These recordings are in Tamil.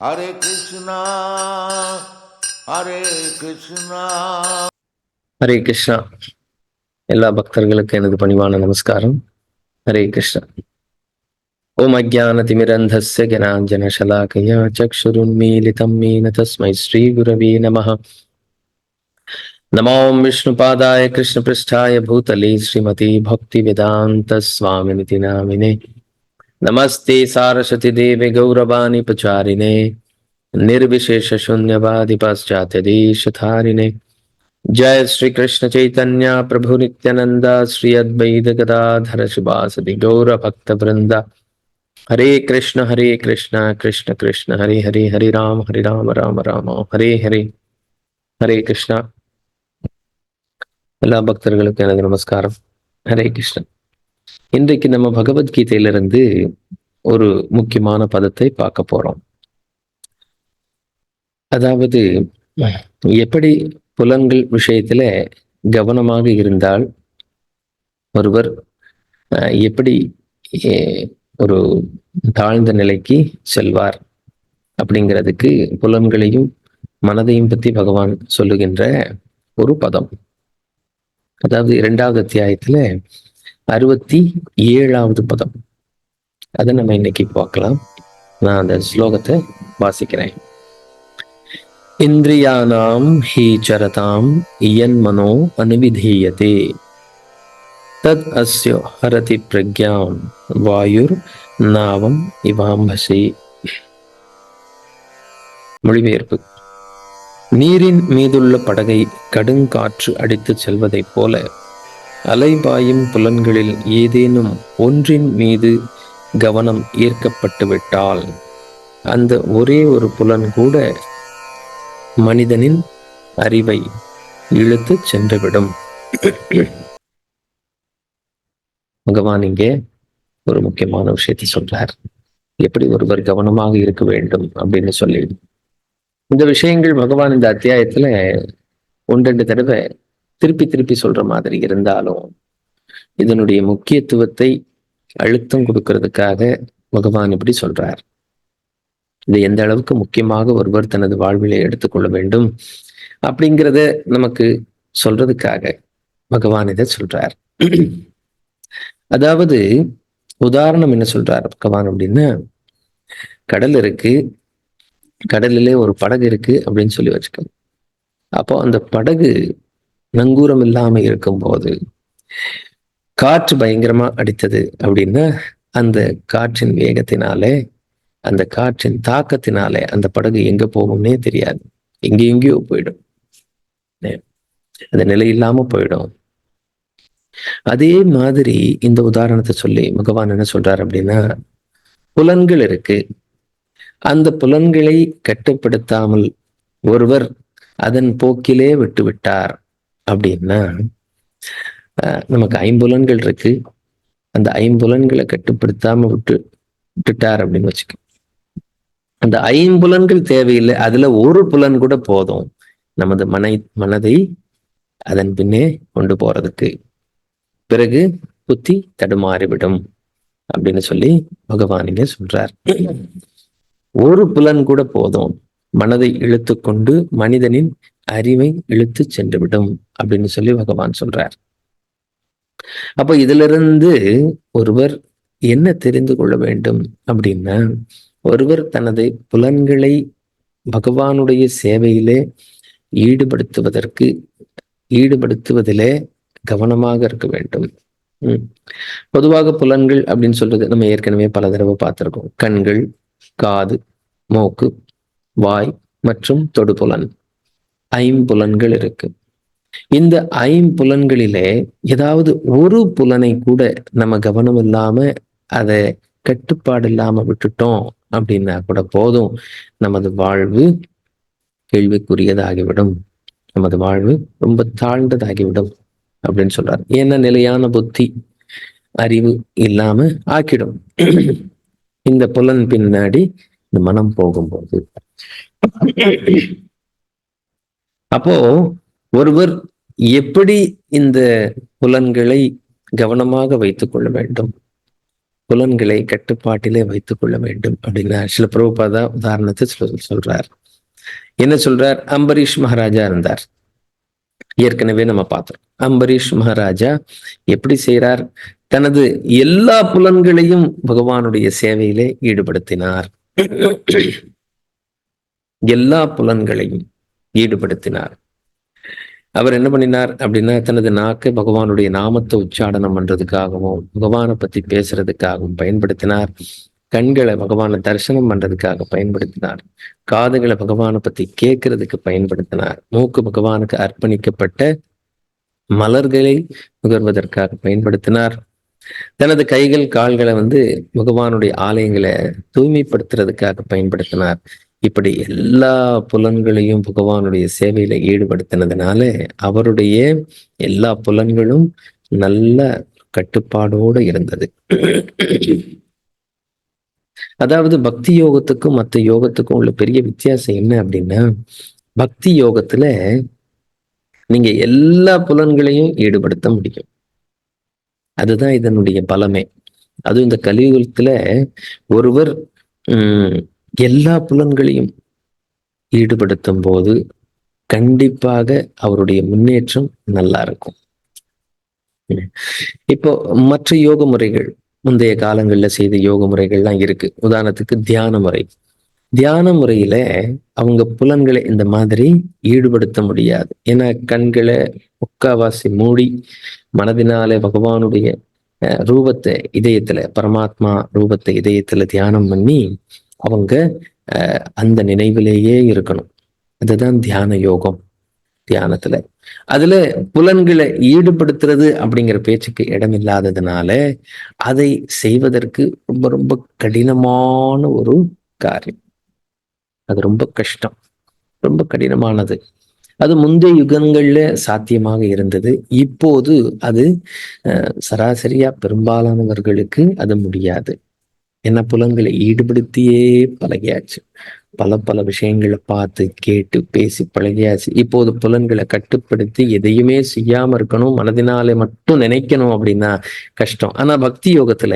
Hare Krishna, Hare Krishna. Hare Krishna எல்லா பக்தர்களுக்கும் எனது பணிவான நமஸ்காரம் ஹரே கிருஷ்ணா ஓம் அஜான திமிரந்தஸ்ய ஜனாஞ்சன சலாகயா சக்ஷுருன்மீலிதம் மீன தஸ்மை ஸ்ரீ குரவே நமः நமாம் விஷ்ணுபாதாய கிருஷ்ணபிருஷ்டாய பூதலே ஸ்ரீமதி பக்தி வேதாந்த نمستے سارستی دے گوانی شون پیشاری جی شری کردا شاس گورت بند ہرے کرام ہری رام رام رام ہری ہری ہر کرت نمسکار ہر کشن இன்றைக்கு நம்ம பகவத்கீதையிலிருந்து ஒரு முக்கியமான பதத்தை பார்க்க போறோம். அதாவது எப்படி புலன்கள் விஷயத்துல கவனமாக இருந்தால் ஒருவர் அஹ், எப்படி அஹ், ஒரு தாழ்ந்த நிலைக்கு செல்வார் அப்படிங்கிறதுக்கு புலன்களையும் மனதையும் பத்தி பகவான் சொல்லுகின்ற ஒரு பதம். அதாவது இரண்டாவது அத்தியாயத்துல அறுபத்தி ஏழாவது பதம். அதை நம்ம இன்னைக்கு பார்க்கலாம். நான் அந்த ஸ்லோகத்தை வாசிக்கிறேன். இந்திரியானாம் ஹி சரதாம் இயன்மனோ அனுவிதீயதே. தத் அஸ்ய ஹரதி பிரக்யாம் வாயுர் நாவம் இவாம்பசி. மொழிபெயர்ப்பு. நீரின் மீதுள்ள படகை கடுங்காற்று அடித்து செல்வதைப் போல அலைபாயும் புலன்களில் ஏதேனும் ஒன்றின் மீது கவனம் ஈர்க்கப்பட்டுவிட்டால் அந்த ஒரே ஒரு புலன் கூட மனிதனின் அறிவை இழுத்து சென்றுவிடும். பகவான் இங்கே ஒரு முக்கியமான விஷயத்தை சொல்றார். எப்படி ஒருவர் கவனமாக இருக்க வேண்டும் அப்படின்னு சொல்லி. இந்த விஷயங்கள் பகவான் இந்த அத்தியாயத்துல ஒன்றெண்டு தடவை திருப்பி திருப்பி சொல்ற மாதிரி இருந்தாலும் இதனுடைய முக்கியத்துவத்தை அழுத்தம் கொடுக்கறதுக்காக பகவான் இப்படி சொல்றார். இது எந்த அளவுக்கு முக்கியமாக ஒருவர் தனது வாழ்விலே எடுத்துக்கொள்ள வேண்டும் அப்படிங்கிறத நமக்கு சொல்றதுக்காக பகவான் இதை சொல்றார். அதாவது உதாரணம் என்ன சொல்றார் பகவான் அப்படின்னா கடல் இருக்கு கடலிலே ஒரு படகு இருக்கு அப்படின்னு சொல்லி வச்சுக்கோங்க. அப்போ அந்த படகு நங்கூரம் இல்லாம இருக்கும்போது காற்று பயங்கரமா அடித்தது அப்படின்னா அந்த காற்றின் வேகத்தினாலே அந்த காற்றின் தாக்கத்தினாலே அந்த படகு எங்க போகும்னே தெரியாது. எங்க எங்கேயோ போயிடும். அந்த நிலை இல்லாம போயிடும். அதே மாதிரி இந்த உதாரணத்தை சொல்லி பகவான் என்ன சொல்றாரு அப்படின்னா புலன்கள் இருக்கு. அந்த புலன்களை கட்டுப்படுத்தாமல் ஒருவர் அதன் போக்கிலே விட்டு விட்டார் அப்படின்னா நமக்கு ஐம்புலன்கள் இருக்கு. அந்த ஐம்புலன்களை கட்டுப்படுத்தாம விட்டு விட்டுட்டார் அப்படின்னு வச்சுக்கோ. அந்த ஐம்புலன்கள் தேவையில்லை. அதுல ஒரு புலன் கூட போதும். நமது மனை மனதை அதன் பின்னே கொண்டு போறதுக்கு. பிறகு புத்தி தடுமாறிவிடும் அப்படின்னு சொல்லி பகவான் இங்க சொல்றார். ஒரு புலன் கூட போதும். மனதை இழுத்து கொண்டு மனிதனின் அறிவை இழுத்து சென்றுவிடும் அப்படின்னு சொல்லி பகவான் சொல்றார். அப்ப இதிலிருந்து ஒருவர் என்ன தெரிந்து கொள்ள வேண்டும் அப்படின்னா ஒருவர் தனது புலன்களை பகவானுடைய சேவையிலே ஈடுபடுத்துவதற்கு ஈடுபடுத்துவதிலே கவனமாக இருக்க வேண்டும். பொதுவாக புலன்கள் அப்படின்னு சொல்றது நம்ம ஏற்கனவே பல தடவை பார்த்திருக்கோம். கண்கள் காது மூக்கு வாய் மற்றும் தொடுபுலன். ஐம்புலன்கள் இருக்கு. இந்த ஐம்புலன்களிலே ஏதாவது ஒரு புலனை கூட நம்ம கவனம் இல்லாம அதை கட்டுப்பாடு இல்லாம விட்டுட்டோம் அப்படின்னா கூட போதும். நமது வாழ்வு கேள்விக்குரியதாகிவிடும். நமது வாழ்வு ரொம்ப தாழ்ந்ததாகிவிடும் அப்படின்னு சொல்றாரு. ஏன்னா நிலையான புத்தி அறிவு இல்லாம ஆக்கிடும். இந்த புலன் பின்னாடி இந்த மனம் போகும்போது. அப்போ ஒருவர் எப்படி இந்த புலன்களை கவனமாக வைத்துக் கொள்ள வேண்டும்? புலன்களை கட்டுப்பாட்டிலே வைத்துக் கொள்ள வேண்டும் அப்படின்னா சில பிரபுபாதா உதாரணத்தை சொல் சொல்றார். என்ன சொல்றார்? அம்பரீஷ் மகாராஜா இருந்தார். ஏற்கனவே நம்ம பார்த்தோம். அம்பரீஷ் மகாராஜா எப்படி செய்கிறார் தனது எல்லா புலன்களையும் பகவானுடைய சேவையிலே ஈடுபடுத்தினார். எல்லா புலன்களையும் ஈடுபடுத்தினார். அவர் என்ன பண்ணினார் அப்படின்னா தனது நாக்கு பகவானுடைய நாமத்தை உச்சாடனம் பண்றதுக்காகவும் பகவானை பத்தி பேசுறதுக்காகவும் பயன்படுத்தினார். கண்களை பகவானை தரிசனம் பண்றதுக்காக பயன்படுத்தினார். காதுகளை பகவானை பத்தி கேட்கறதுக்கு பயன்படுத்தினார். மூக்கு பகவானுக்கு அர்ப்பணிக்கப்பட்ட மலர்களை நுகர்வதற்காக பயன்படுத்தினார். தனது கைகள் கால்களை வந்து பகவானுடைய ஆலயங்களை தூய்மைப்படுத்துறதுக்காக பயன்படுத்தினார். இப்படி எல்லா புலன்களையும் பகவானுடைய சேவையில ஈடுபடுத்தினதுனால அவருடைய எல்லா புலன்களும் நல்ல கட்டுப்பாடோடு இருந்தது. அதாவது பக்தி யோகத்துக்கும் மற்ற யோகத்துக்கும் உள்ள பெரிய வித்தியாசம் என்ன அப்படின்னா பக்தி யோகத்துல நீங்க எல்லா புலன்களையும் ஈடுபடுத்த முடியும். அதுதான் இதனுடைய பலமே. அதுவும் இந்த கலியுகத்துல ஒருவர் உம் எல்லா புலன்களையும் ஈடுபடுத்தும் போது கண்டிப்பாக அவருடைய முன்னேற்றம் நல்லா இருக்கும். இப்போ மற்ற யோக முறைகள் முந்தைய காலங்களில் செய்த யோக முறைகள்லாம் இருக்கு. உதாரணத்துக்கு தியான முறை. தியான முறையில அவங்க புலன்களை இந்த மாதிரி ஈடுபடுத்த முடியாது. ஏன்னா கண்களை முக்காவாசி மூடி மனதினாலே பகவானுடைய அஹ், ரூபத்தை இதயத்துல பரமாத்மா ரூபத்தை இதயத்துல தியானம் பண்ணி அவங்க அஹ், அந்த நினைவிலேயே இருக்கணும். அதுதான் தியான யோகம் தியானத்துல. அதுல புலன்களை ஈடுபடுத்துறது அப்படிங்கிற பேச்சுக்கு இடம் இல்லாததுனால அதை செய்வதற்கு ரொம்ப ரொம்ப கடினமான ஒரு காரியம். அது ரொம்ப கஷ்டம். ரொம்ப கடினமானது. அது முந்தைய யுகங்கள்ல சாத்தியமாக இருந்தது. இப்போது அது அஹ், சராசரியா பெரும்பாலானவர்களுக்கு அது முடியாது. என்ன புலன்களை ஈடுபடுத்தியே பழகியாச்சு. பல பல விஷயங்களை பார்த்து கேட்டு பேசி பழகியாச்சு. இப்போது புலன்களை கட்டுப்படுத்தி எதையுமே செய்யாம இருக்கணும் மனதினாலே மட்டும் நினைக்கணும் அப்படின்னா கஷ்டம். ஆனா பக்தி யோகத்துல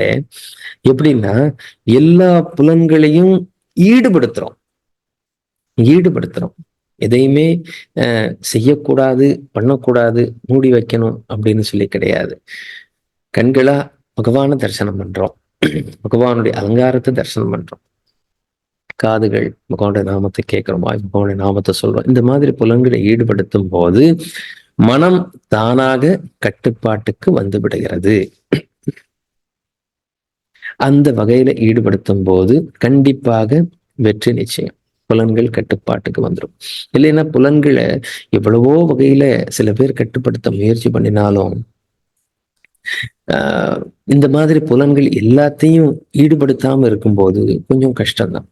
எப்படின்னா எல்லா புலன்களையும் ஈடுபடுத்துறோம். ஈடுபடுத்துறோம். எதையுமே செய்யக்கூடாது பண்ணக்கூடாது மூடி வைக்கணும் அப்படின்னு சொல்லி கிடையாது. கண்களா பகவான தரிசனம் பண்றோம். பகவானுடைய அலங்காரத்தை தரிசனம் பண்றோம். காதுகள் பகவானுடைய நாமத்தை கேட்கிறோம்? வாய் பகவானுடைய நாமத்தை சொல்றோம். இந்த மாதிரி புலன்களை ஈடுபடுத்தும் போது மனம் தானாக கட்டுப்பாட்டுக்கு வந்து விடுகிறது. அந்த வகையில ஈடுபடுத்தும் போது கண்டிப்பாக வெற்றி நிச்சயம். புலன்கள் கட்டுப்பாட்டுக்கு வந்துடும் இல்லைன்னா புலன்களை எவ்வளவோ வகையில சில பேர் கட்டுப்படுத்த முயற்சி பண்ணினாலும் இந்த மாதிரி புலன்கள் எல்லாத்தையும் ஈடுபடுத்தாம இருக்கும்போது கொஞ்சம் கஷ்டம்தான்.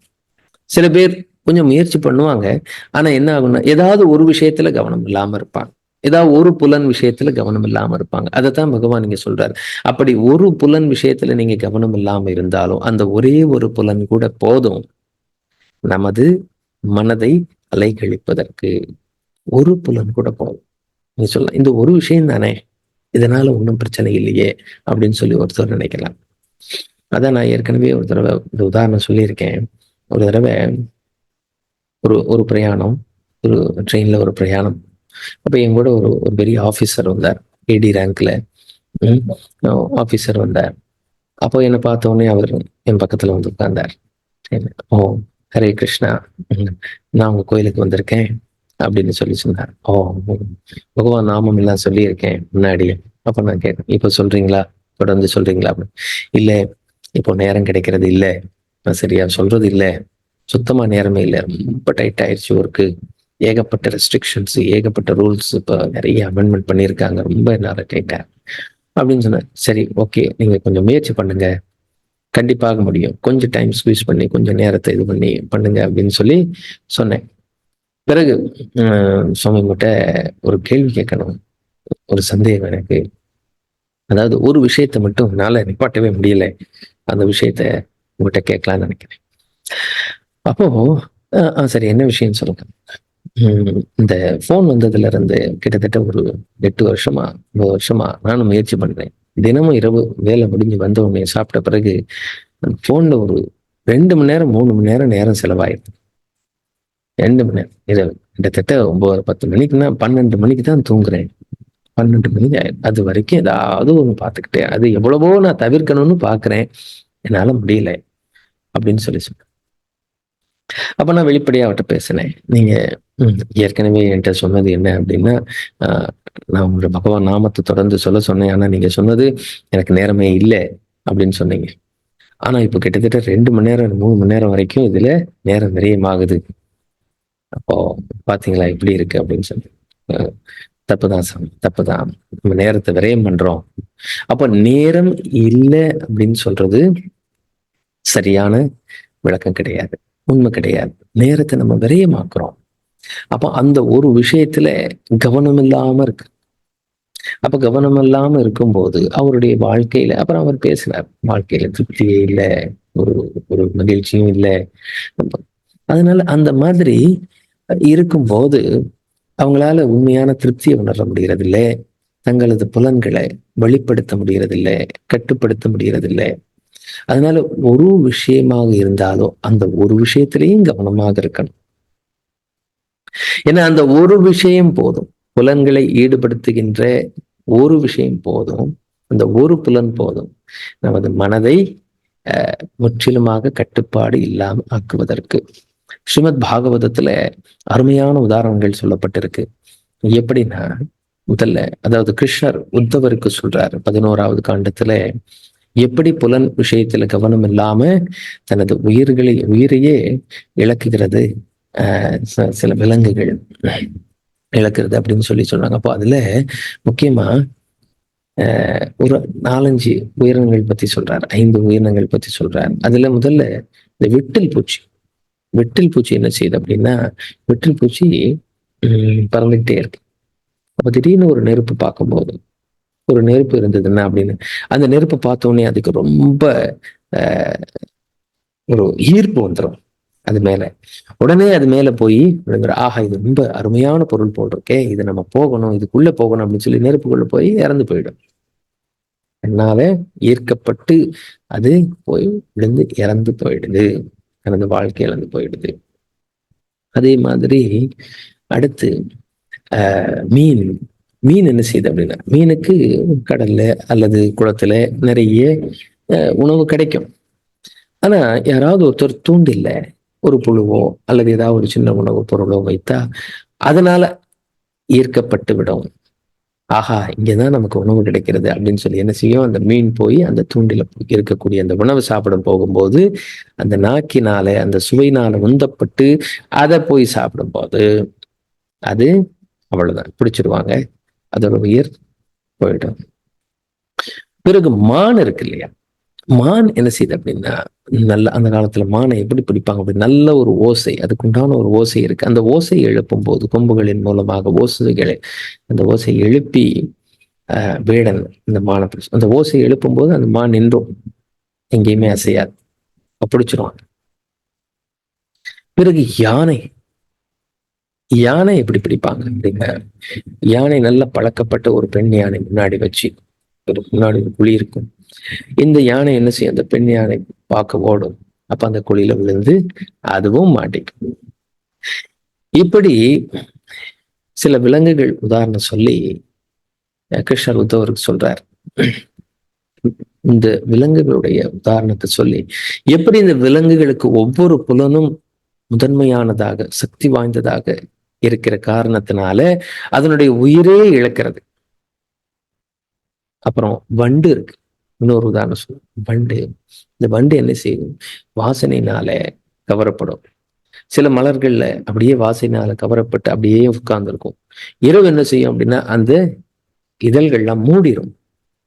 சில பேர் கொஞ்சம் முயற்சி பண்ணுவாங்க. ஆனா என்ன ஆகும்னா ஏதாவது ஒரு விஷயத்துல கவனம் இல்லாம இருப்பாங்க. ஏதாவது ஒரு புலன் விஷயத்துல கவனம் இல்லாம இருப்பாங்க. அதைத்தான் பகவான் நீங்க சொல்றாரு. அப்படி ஒரு புலன் விஷயத்துல நீங்க கவனம் இல்லாம இருந்தாலும் அந்த ஒரே ஒரு புலன் கூட போதும். நமது மனதை அலைக்கழிப்பதற்கு ஒரு புலன் கூட போதும். நீங்க சொல்லலாம் இந்த ஒரு விஷயம் தானே? இதனால ஒன்றும் பிரச்சனை இல்லையே அப்படின்னு சொல்லி ஒருத்தர் நினைக்கலாம். அதான் நான் ஏற்கனவே ஒரு தடவை இந்த உதாரணம் சொல்லியிருக்கேன். ஒரு தடவை ஒரு ஒரு பிரயாணம் ஒரு ட்ரெயின்ல ஒரு பிரயாணம். அப்போ என் கூட ஒரு ஒரு பெரிய ஆஃபீஸர் வந்தார் ஏடி ரேங்க்ல ஆஃபீஸர் வந்தார். அப்போ என்னை பார்த்த உடனே அவர் என் பக்கத்துல வந்து உட்கார்ந்தார். சரி, ஓ ஹரே கிருஷ்ணா. நான் உங்க கோயிலுக்கு வந்திருக்கேன். அப்படின்னு சொல்லி சொன்னார். ஓ பகவான் நாமம் எல்லாம் சொல்லியிருக்கேன் முன்னாடி அப்ப நான் கேட்டேன் இப்போ சொல்றீங்களா? தொடர்ந்து சொல்றீங்களா? அப்படின்னு. இல்லை இப்போ நேரம் கிடைக்கிறது இல்லை. நான் சரியா சொல்றது இல்லை. சுத்தமா நேரமே இல்லை. ரொம்ப டைட் ஆயிடுச்சு ஒர்க்கு ஏகப்பட்ட ரெஸ்ட்ரிக்ஷன்ஸ் ஏகப்பட்ட ரூல்ஸ் இப்போ நிறைய அமெண்ட்மெண்ட் பண்ணியிருக்காங்க. ரொம்ப என்னால் டைட்டாக அப்படின்னு சொன்னேன் சரி ஓகே நீங்க கொஞ்சம் முயற்சி பண்ணுங்க. கண்டிப்பாக முடியும். கொஞ்சம் டைம் ஸ்குவீஸ் பண்ணி கொஞ்சம் நேரத்தை இது பண்ணி பண்ணுங்க அப்படின்னு சொல்லி சொன்னேன். பிறகு சுவாமி கிட்ட ஒரு கேள்வி கேட்கணும். ஒரு சந்தேகம் எனக்கு. அதாவது ஒரு விஷயத்தை மட்டும் என்னால நிப்பாட்டவே முடியல. அந்த விஷயத்த உங்ககிட்ட கேட்கலாம்னு நினைக்கிறேன். அப்போ சரி என்ன விஷயம் சொல்லுங்க. உம், இந்த ஃபோன் வந்ததுல இருந்து கிட்டத்தட்ட ஒரு எட்டு வருஷமா ஒன்பது வருஷமா நானும் முயற்சி பண்றேன். தினமும் இரவு வேலை முடிஞ்சு வந்த உடனே சாப்பிட்ட பிறகு ஃபோன்ல ஒரு ரெண்டு மணி நேரம் மூணு மணி நேரம் நேரம் செலவாயிருக்கு. ரெண்டு மணி நேரம் இரவு. கிட்டத்தட்ட ஒன்பது பத்து மணிக்குன்னா பன்னெண்டு மணிக்கு தான் தூங்குறேன். பன்னெண்டு மணிக்கு அது வரைக்கும் ஏதாவது ஒன்று பார்த்துக்கிட்டேன் அது எவ்வளவோ நான் தவிர்க்கணும்னு பார்க்குறேன். என்னால முடியல அப்படின்னு சொல்லி சொன்னேன். அப்ப நான் வெளிப்படையாக அவர்கிட்ட பேசினேன். நீங்கள் ஏற்கனவே என்கிட்ட சொன்னது என்ன அப்படின்னா ஆஹ், நான் உங்களோட பகவான் நாமத்தை தொடர்ந்து சொல்ல சொன்னேன். ஆனா நீங்க சொன்னது எனக்கு நேரமே இல்லை அப்படின்னு சொன்னீங்க. ஆனா இப்போ கிட்டத்தட்ட ரெண்டு மணி நேரம் மூணு மணி நேரம் வரைக்கும் இதுல நேரம் விரயமாகுது. அப்போ பாத்தீங்களா இப்படி இருக்கு அப்படின்னு சொல்லி. தப்புதான் சாமி தப்புதான். நம்ம நேரத்தை விரயம் பண்றோம். அப்போ நேரம் இல்லை அப்படின்னு சொல்றது சரியான விளக்கம் கிடையாது உண்மை கிடையாது. நேரத்தை நம்ம விரயமாக்குறோம். அப்போ அந்த ஒரு விஷயத்துல கவனம் இல்லாம இருக்கு. அப்ப கவனம் இல்லாம இருக்கும்போது அவருடைய வாழ்க்கையில அப்புறம் அவர் பேசினார் வாழ்க்கையில திருப்தியே இல்லை ஒரு ஒரு மகிழ்ச்சியும் இல்லை. அதனால அந்த மாதிரி இருக்கும்போது அவங்களால உண்மையான திருப்தியை உணர முடியறதில்லை. தங்களது புலன்களை வெளிப்படுத்த முடியறதில்லை கட்டுப்படுத்த முடியறதில்லை. அதனால ஒரு விஷயமாக இருந்தாலும் அந்த ஒரு விஷயத்திலையும் கவனமாக இருக்கணும். ஏன்னா அந்த ஒரு விஷயம் போதும். புலன்களை ஈடுபடுத்துகின்ற ஒரு விஷயம் போதும். அந்த ஒரு புலன் போதும். நமது மனதை அஹ், முற்றிலுமாக கட்டுப்பாடு இல்லாம ஆக்குவதற்கு. ஸ்ரீமத் பாகவதத்துல அருமையான உதாரணங்கள் சொல்லப்பட்டிருக்கு. எப்படின்னா முதல்ல அதாவது கிருஷ்ணர் உத்தவருக்கு சொல்றாரு பதினோராவது காண்டத்துல எப்படி புலன் விஷயத்துல கவனம் இல்லாம தனது உயிர்களை உயிரையே இழக்குகிறது? ஆஹ் ச- சில விலங்குகள் இழக்கிறது அப்படின்னு சொல்லி சொல்றாங்க. அப்போ அதுல முக்கியமா ஆஹ் ஒரு நாலஞ்சு உயிரினங்கள் பத்தி சொல்றாரு ஐந்து உயிரினங்கள் பத்தி சொல்றாரு. அதுல முதல்ல இந்த விட்டில் பூச்சி வெட்டில் பூச்சி என்ன செய்யுது அப்படின்னா வெட்டில் பூச்சி பறந்துக்கிட்டே பறந்துகிட்டே இருக்கு. அப்போ திடீர்னு ஒரு நெருப்பு பார்க்கும்போது ஒரு நெருப்பு இருந்ததுன்னா அப்படின்னு அந்த நெருப்பை பார்த்த உடனே அதுக்கு ரொம்ப ஒரு ஈர்ப்பு வந்துடும் அது மேல. உடனே அது மேல போய் விழுங்குற ஆஹா இது ரொம்ப அருமையான பொருள் போட்டிருக்கே இது நம்ம போகணும் இதுக்குள்ள போகணும் அப்படின்னு சொல்லி நெருப்புக்குள்ள போய் இறந்து போயிடும். என்னால ஈர்க்கப்பட்டு அது போய் விழுந்து இறந்து போயிடுது. தனது வாழ்க்கை இழந்து போயிடுது. அதே மாதிரி அடுத்து ஆஹ், மீன். மீன் என்ன செய்யுது அப்படின்னா மீனுக்கு கடல்ல அல்லது குளத்துல நிறைய உணவு கிடைக்கும். ஆனா யாராவது ஒருத்தர் தூண்டில்ல ஒரு புழுவோ அல்லது ஏதாவது ஒரு சின்ன உணவு பொருளோ வைத்தா அதனால ஈர்க்கப்பட்டு விடும். ஆஹா இங்கதான் நமக்கு உணவு கிடைக்கிறது அப்படின்னு சொல்லி என்ன செய்யும்? அந்த மீன் போய் அந்த தூண்டில இருக்கக்கூடிய அந்த உணவு சாப்பிட போகும்போது அந்த நாக்கினால அந்த சுவையினால உந்தப்பட்டு அதை போய் சாப்பிடும்போது அது அவ்வளவுதான். பிடிச்சிருவாங்க. அதோட உயிர் போயிடும். பிறகு மான் இருக்கு இல்லையா? மான் என்ன செய்யுது அப்படின்னா நல்ல அந்த காலத்துல மானை எப்படி பிடிப்பாங்க அப்படி நல்ல ஒரு ஓசை அதுக்குண்டான ஒரு ஓசை இருக்கு. அந்த ஓசை எழுப்பும் போது கொம்புகளின் மூலமாக ஓசைகளை அந்த ஓசை எழுப்பி ஆஹ் வேடன் இந்த மானை பிடிச்சு அந்த ஓசை எழுப்பும் போது அந்த மான் நின்றும். எங்கேயுமே அசையாது. பிடிச்சிருவாங்க பிறகு யானை. யானை எப்படி பிடிப்பாங்க அப்படின்னா யானை நல்ல பழக்கப்பட்ட ஒரு பெண் யானை முன்னாடி வச்சு ஒரு முன்னாடி ஒரு குழி இருக்கும். இந்த யானை என்ன செய்யும்? அந்த பெண் யானை பார்க்க ஓடும். அப்ப அந்த குழியில விழுந்து அதுவும் மாட்டிக்கும். இப்படி சில விலங்குகள் உதாரணம் சொல்லி கிருஷ்ணர் உத்தவருக்கு சொல்றார். இந்த விலங்குகளுடைய உதாரணத்தை சொல்லி எப்படி இந்த விலங்குகளுக்கு ஒவ்வொரு புலனும் முதன்மையானதாக சக்தி வாய்ந்ததாக இருக்கிற காரணத்தினால அதனுடைய உயிரே இழக்கிறது. அப்புறம் வண்டு இருக்கு. இன்னொரு உதாரணம் சொல்ல. வண்டு. இந்த வண்டு என்ன செய்யும்? வாசனையினால கவரப்படும். சில மலர்கள்ல அப்படியே வாசனையால கவரப்பட்டு அப்படியே உட்கார்ந்துருக்கும். இரவு என்ன செய்யும் அப்படின்னா அந்த இதழ்கள்லாம் மூடிடும்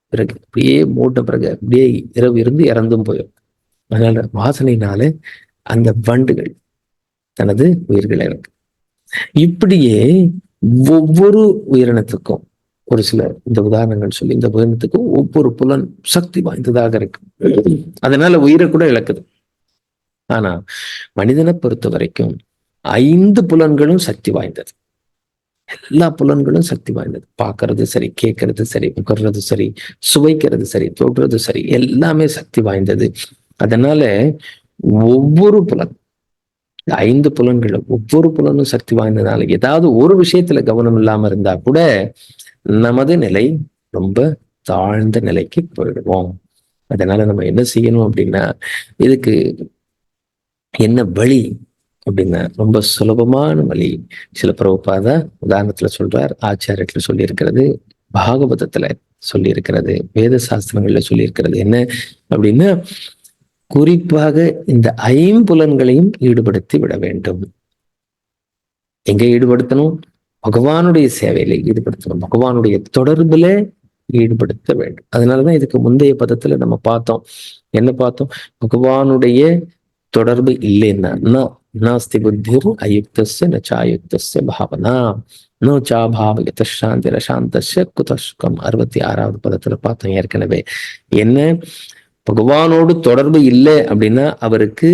பிறகு அப்படியே மூட்ட பிறகு அப்படியே இரவு இருந்து இறந்தும் போயிடும் அதனால வாசனையினால அந்த வண்டுகள் தனது உயிர்களை இருக்கு இப்படியே ஒவ்வொரு உயிரினத்துக்கும் ஒரு சில இந்த உதாரணங்கள் சொல்லி இந்த உயிரினத்துக்கும் ஒவ்வொரு புலன் சக்தி வாய்ந்ததாக இருக்கு. அதனால உயிரை கூட இழக்குது. ஆனா மனிதனை பொறுத்த வரைக்கும் ஐந்து புலன்களும் சக்தி வாய்ந்தது. எல்லா புலன்களும் சக்தி வாய்ந்தது. பார்க்கறது சரி கேட்கறது சரி உட்கறது சரி சுவைக்கிறது சரி தொடுறது சரி எல்லாமே சக்தி வாய்ந்தது. அதனால ஒவ்வொரு புலன் இந்த ஐந்து புலன்களும் ஒவ்வொரு புலனும் சக்தி வாய்ந்ததுனால ஏதாவது ஒரு விஷயத்துல கவனம் இல்லாம இருந்தா கூட நமது நிலை ரொம்ப தாழ்ந்த நிலைக்கு போயிடுவோம். அதனால நம்ம என்ன செய்யணும் அப்படின்னா இதுக்கு என்ன வழி அப்படின்னா ரொம்ப சுலபமான வழி. சில பிரபுபாத உதாரணத்துல சொல்றார் ஆச்சாரியத்துல சொல்லியிருக்கிறது பாகவதத்துல சொல்லியிருக்கிறது வேத சாஸ்திரங்கள்ல சொல்லியிருக்கிறது என்ன அப்படின்னா குறிப்பாக இந்த ஐம்புலன்களையும் ஈடுபடுத்தி விட வேண்டும். எங்க ஈடுபடுத்தணும்? பகவானுடைய சேவையில ஈடுபடுத்தணும். பகவானுடைய தொடர்புல ஈடுபடுத்த வேண்டும். அதனாலதான் இதுக்கு முந்தைய பதத்துல நம்ம பார்த்தோம். என்ன பார்த்தோம்? பகவானுடைய தொடர்பு இல்லைன்னா ந- நாஸ்தி புத்திர் அயுக்தஸ்ய நச்சாயுக்தஸ்ய பாவனா நோ சாபாவயத சாந்திர சாந்தஸ்ய குதஸ்கம் அறுபத்தி ஆறாவது பதத்துல பார்த்தோம் ஏற்கனவே. என்ன? பகவானோடு தொடர்பு இல்லை அப்படின்னா அவருக்கு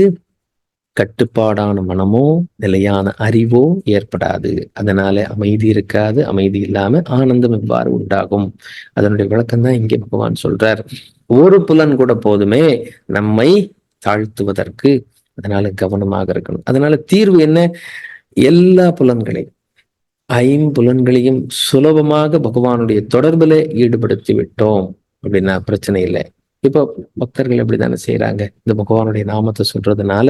கட்டுப்பாடான மனமோ நிலையான அறிவோ ஏற்படாது. அதனால அமைதி இருக்காது அமைதி இல்லாம ஆனந்தம் எவ்வாறு உண்டாகும்? அதனுடைய விளக்கம் தான் இங்கே பகவான் சொல்றார். ஒரு புலன் கூட போதுமே நம்மை தாழ்த்துவதற்கு அதனால கவனமாக இருக்கணும். அதனால தீர்வு என்ன? எல்லா புலன்களையும் ஐம்புலன்களையும் சுலபமாக பகவானுடைய தொடர்புல ஈடுபடுத்தி விட்டோம் அப்படின்னா பிரச்சனை இல்லை. இப்போ பக்தர்கள் எப்படிதானே செய்யறாங்க இந்த பகவானுடைய நாமத்தை சொல்றதுனால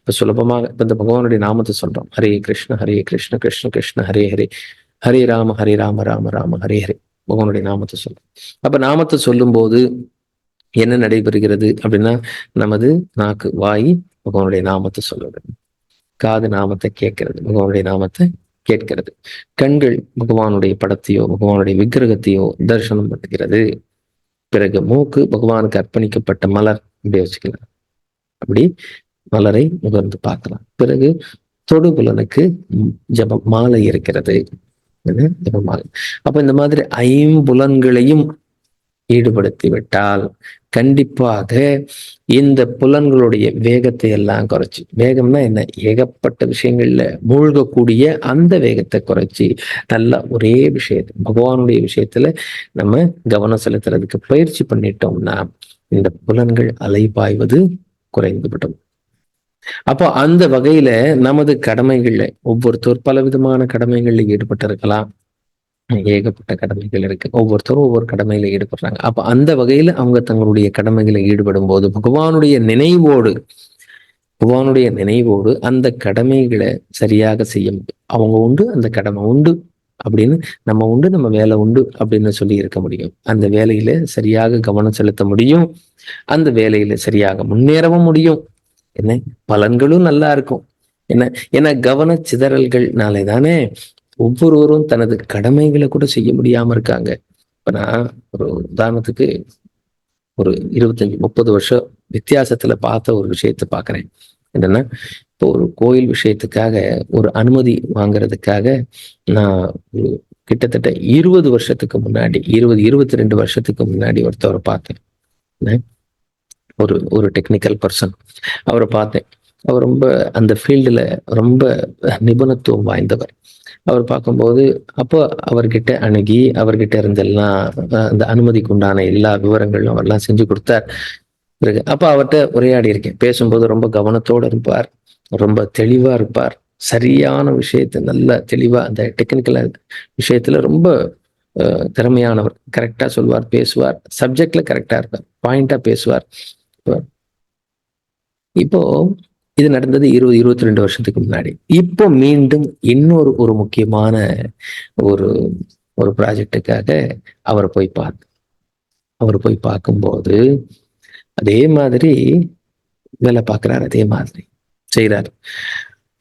இப்ப சுலபமாக இப்போ இந்த பகவானுடைய நாமத்தை சொல்றோம். ஹரே கிருஷ்ண ஹரே கிருஷ்ண கிருஷ்ண கிருஷ்ண ஹரே ஹரே. ஹரே ராம ஹரே ராம ராம ராம ஹரே ஹரே. பகவானுடைய நாமத்தை சொல்றோம். அப்ப நாமத்தை சொல்லும்போது என்ன நடைபெறுகிறது அப்படின்னா நமது நாக்கு வாய் பகவானுடைய நாமத்தை சொல்லுது. காது நாமத்தை கேட்கிறது பகவானுடைய நாமத்தை கேட்கிறது. கண்கள் பகவானுடைய படத்தையோ பகவானுடைய விக்கிரகத்தையோ தரிசனம் பண்ணுகிறது. பிறகு மூக்கு பகவானுக்கு அர்ப்பணிக்கப்பட்ட மலர் இப்படி வச்சுக்கலாம். அப்படி மலரை முகர்ந்து பார்க்கலாம். பிறகு தொடுபுலனுக்கு ஜப மாலை இருக்கிறது. என்ன? ஜப மாலை. அப்ப இந்த மாதிரி ஐம்புலன்களையும் ஈடுபடுத்தி விட்டால் கண்டிப்பாக இந்த புலன்களுடைய வேகத்தை எல்லாம் குறைச்சி வேகம்னா என்ன? ஏகப்பட்ட விஷயங்கள்ல மூழ்கக்கூடிய அந்த வேகத்தை குறைச்சி நல்லா ஒரே விஷயத்தை பகவானுடைய விஷயத்துல நம்ம கவனம் செலுத்துறதுக்கு பயிற்சி பண்ணிட்டோம்னா இந்த புலன்கள் அலைபாய்வது குறைந்துவிடும். அப்போ அந்த வகையில நமது கடமைகள்ல ஒவ்வொருத்தர் பலவிதமான கடமைகள்ல ஈடுபட்டிருக்கலாம். ஏகப்பட்ட கடமைகள் இருக்கு. ஒவ்வொருத்தரும் ஒவ்வொரு கடமையில ஈடுபடுறாங்க. அப்ப அந்த வகையில அவங்க தங்களுடைய கடமைகளை ஈடுபடும் போது பகவானுடைய நினைவோடு பகவானுடைய நினைவோடு அந்த கடமைகளை சரியாக செய்ய முடியும். அவங்க உண்டு அந்த கடமை உண்டு அப்படின்னு நம்ம உண்டு நம்ம வேலை உண்டு அப்படின்னு சொல்லி இருக்க முடியும். அந்த வேலையில சரியாக கவனம் செலுத்த முடியும். அந்த வேலையில சரியாக முன்னேறவும் முடியும். என்ன? பலன்களும் நல்லா இருக்கும். என்ன? ஏன்னா கவன சிதறல்கள்னாலே தானே ஒவ்வொருவரும் தனது கடமைகளை கூட செய்ய முடியாம இருக்காங்க. இப்ப நான் ஒரு உதாரணத்துக்கு ஒரு இருபத்தஞ்சு முப்பது வருஷம் வித்தியாசத்துல பார்த்த ஒரு விஷயத்தை பார்க்குறேன். என்னன்னா இப்போ ஒரு கோயில் விஷயத்துக்காக ஒரு அனுமதி வாங்குறதுக்காக நான் ஒரு கிட்டத்தட்ட இருபது வருஷத்துக்கு முன்னாடி இருபது இருபத்தி ரெண்டு வருஷத்துக்கு முன்னாடி ஒருத்தவரை பார்த்தேன். ஒரு ஒரு டெக்னிக்கல் பர்சன் அவரை பார்த்தேன். அவர் ரொம்ப அந்த ஃபீல்டில் ரொம்ப நிபுணத்துவம் வாய்ந்தவர். அவர் பார்க்கும்போது அப்போ அவர்கிட்ட அணுகி அவர்கிட்ட இருந்தெல்லாம் எல்லாம் அந்த அனுமதிக்கு உண்டான எல்லா விவரங்களும் அவர்லாம் செஞ்சு கொடுத்தார். பிறகு அப்ப அவர்கிட்ட உரையாடி இருக்கேன். பேசும்போது ரொம்ப கவனத்தோட இருப்பார். ரொம்ப தெளிவா இருப்பார். சரியான விஷயத்தை நல்ல தெளிவா அந்த டெக்னிக்கல் விஷயத்துல ரொம்ப அஹ், திறமையானவர். கரெக்டா சொல்வார் பேசுவார். சப்ஜெக்ட்ல கரெக்டா இருப்பார். பாயிண்டாக பேசுவார். இப்போ இது நடந்தது இருபது இருபத்தி ரெண்டு வருஷத்துக்கு முன்னாடி. இப்போ மீண்டும் இன்னொரு ஒரு முக்கியமான ஒரு ஒரு ப்ராஜெக்டுக்காக அவரை போய் பார்த்து அவர் போய் பார்க்கும்போது அதே மாதிரி வேலை பார்க்குறாரு அதே மாதிரி செய்கிறார்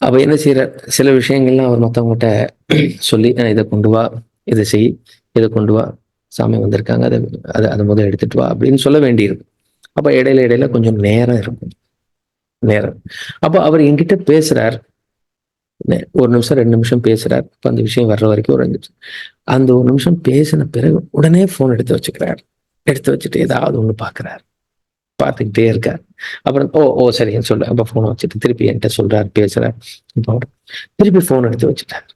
அப்ப என்ன செய்கிறார் சில விஷயங்கள்லாம் அவர் மற்றவங்ககிட்ட சொல்லி இதை கொண்டு வா இதை செய் இதை கொண்டு வா சாமி வந்திருக்காங்க அதை அதை அதை முதல்ல எடுத்துட்டு வா அப்படின்னு சொல்ல வேண்டியிருக்கும் அப்ப இடையில இடையில கொஞ்சம் நேரம் இருக்கும். நேரம். அப்போ அவர் என்கிட்ட பேசுறார். ஒரு நிமிஷம் ரெண்டு நிமிஷம் பேசுறார். இப்போ அந்த விஷயம் வர்ற வரைக்கும் ஒரு நிமிஷம். அந்த ஒரு நிமிஷம் பேசின பிறகு உடனே போன் எடுத்து வச்சுக்கிறார். எடுத்து வச்சுட்டு ஏதாவது ஒண்ணு பாக்குறார். பார்த்துக்கிட்டே இருக்கார். அப்புறம் ஓ ஓ சரின்னு சொல்ல. அப்ப போன் வச்சுட்டு திருப்பி என்கிட்ட சொல்றாரு பேசுறார். இப்போ திருப்பி போன் எடுத்து வச்சுட்டார்.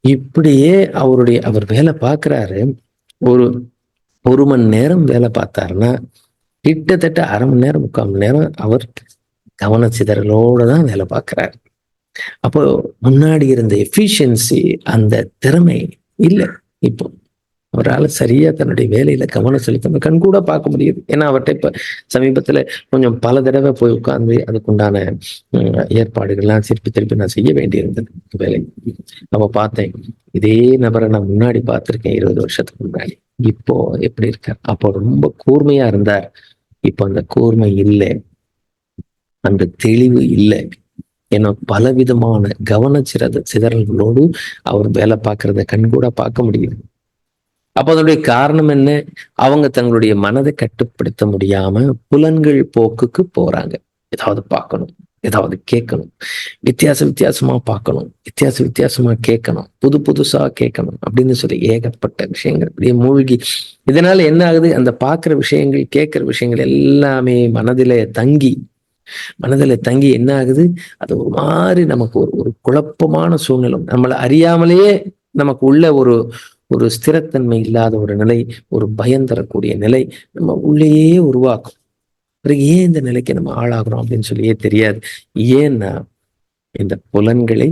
இப்படியே அவருடைய அவர் வேலை பார்க்குறாரு. ஒரு ஒரு மணி நேரம் வேலை பார்த்தாருன்னா கிட்டத்தட்ட அரை மணி நேரம் முக்கால் மணி நேரம் அவர் கவன தான் வேலை பார்க்குறார். அப்போ முன்னாடி இருந்த எஃபிஷியன்சி அந்த திறமை இல்லை. இப்போ அவரால் சரியா தன்னுடைய வேலையில கவனம் செலுத்த கண் கூட பார்க்க முடியுது. ஏன்னா அவர்கிட்ட இப்ப சமீபத்துல கொஞ்சம் பல தடவை போய் உட்கார்ந்து அதுக்குண்டான ஏற்பாடுகள்லாம் திருப்பி திருப்பி நான் செய்ய வேண்டியிருந்தது வேலை. அப்ப பார்த்தேன் இதே நபரை நான் முன்னாடி பார்த்திருக்கேன் இருபது வருஷத்துக்கு முன்னாடி. இப்போ எப்படி இருக்கார்? அப்போ ரொம்ப கூர்மையா இருந்தார். இப்போ அந்த கூர்மை இல்லை. அந்த தெளிவு இல்லை. ஏன்னா பலவிதமான கவனச்சிறத சிதறல்களோடு அவர் வேலை பார்க்கறத கண்கூட பார்க்க முடியுது அப்போ அதனுடைய காரணம் என்ன? அவங்க தங்களுடைய மனதை கட்டுப்படுத்த முடியாம புலன்கள் போக்குக்கு போறாங்க. ஏதாவது பார்க்கணும். ஏதாவது கேட்கணும். வித்தியாச வித்தியாசமா பார்க்கணும். வித்தியாச வித்தியாசமா கேட்கணும். புது புதுசா கேட்கணும் அப்படின்னு சொல்லி ஏகப்பட்ட விஷயங்கள். அப்படியே மூழ்கி. இதனால என்ன ஆகுது? அந்த பார்க்கிற விஷயங்கள் கேட்கிற விஷயங்கள் எல்லாமே மனதிலே தங்கி மனதில் தங்கி என்ன ஆகுது? அது ஒரு மாதிரி நமக்கு ஒரு ஒரு குழப்பமான சூழ்நிலை. நம்மளை அறியாமலேயே நமக்கு உள்ள ஒரு ஒரு ஸ்திரத்தன்மை இல்லாத ஒரு நிலை ஒரு பயம் தரக்கூடிய நிலை நம்ம உள்ளேயே உருவாக்கும். பிறகு ஏன் இந்த நிலைக்கு நம்ம ஆளாகிறோம் அப்படின்னு சொல்லியே தெரியாது. ஏன்னா இந்த புலன்களை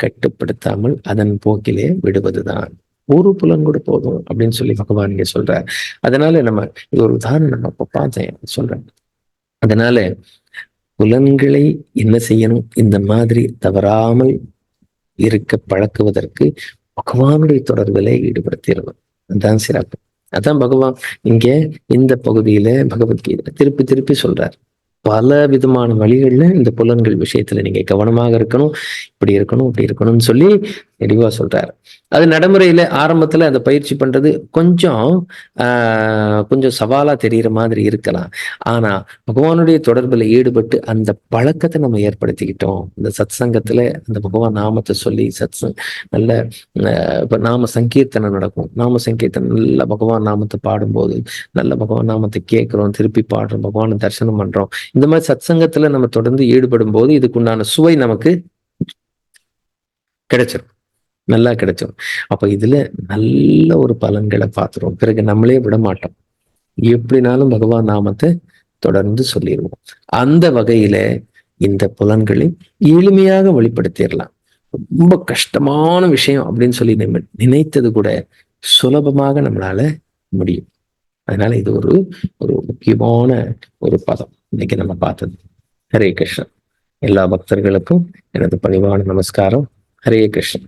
கட்டுப்படுத்தாமல் அதன் போக்கிலே விடுவதுதான். ஒரு புலன் கூட போதும் அப்படின்னு சொல்லி பகவான் இங்க சொல்றார். அதனால நம்ம இது ஒரு உதாரணம் நம்ம இப்ப பார்த்தேன் சொல்றேன். அதனால புலன்களை என்ன செய்யணும்? இந்த மாதிரி தவறாமல் இருக்க பழக்குவதற்கு பகவானுடைய தொடர்பிலே ஈடுபடுத்திடணும். அதுதான் சிறப்பு. அதான் பகவான் இங்க இந்த பகுதியில பகவத்கீதை திருப்பி திருப்பி சொல்றார். பல விதமான வழிகள்ல இந்த புலன்கள் விஷயத்துல நீங்க கவனமாக இருக்கணும். இப்படி இருக்கணும் இப்படி இருக்கணும்னு சொல்லி தெளிவா சொல்றாரு. அது நடைமுறையில ஆரம்பத்துல அந்த பயிற்சி பண்றது கொஞ்சம் ஆஹ் கொஞ்சம் சவாலா தெரியிற மாதிரி இருக்கலாம். ஆனா பகவானுடைய தொடர்புல ஈடுபட்டு அந்த பழக்கத்தை நம்ம ஏற்படுத்திக்கிட்டோம். இந்த சத் சங்கத்துல அந்த பகவான் நாமத்தை சொல்லி சத் நல்ல ஆஹ் இப்ப நாம சங்கீர்த்தனை நடக்கும். நாம சங்கீர்த்தனை நல்ல பகவான் நாமத்தை பாடும்போது நல்ல பகவான் நாமத்தை கேட்கிறோம் திருப்பி பாடுறோம் பகவானை தரிசனம் பண்றோம். இந்த மாதிரி சத் சங்கத்துல நம்ம தொடர்ந்து ஈடுபடும் போது இதுக்குண்டான சுவை நமக்கு கிடைச்சிடும் நல்லா கிடைச்சிரும். அப்ப இதுல நல்ல ஒரு பலன்களை பார்த்துருவோம். பிறகு நம்மளே விட மாட்டோம். எப்படினாலும் பகவான் நாமத்தை தொடர்ந்து சொல்லிடுவோம் அந்த வகையில இந்த புலன்களை எளிமையாக வெளிப்படுத்திடலாம். ரொம்ப கஷ்டமான விஷயம் அப்படின்னு சொல்லி நம்ம நினைத்தது கூட சுலபமாக நம்மளால முடியும். அதனால இது ஒரு ஒரு முக்கியமான ஒரு பதம். இன்னைக்கு நம்ம பார்த்தது ஹரே கிருஷ்ணன் எல்லா பக்தர்களுக்கும் எனது பணிவான நமஸ்காரம். ஹரே கிருஷ்ணன்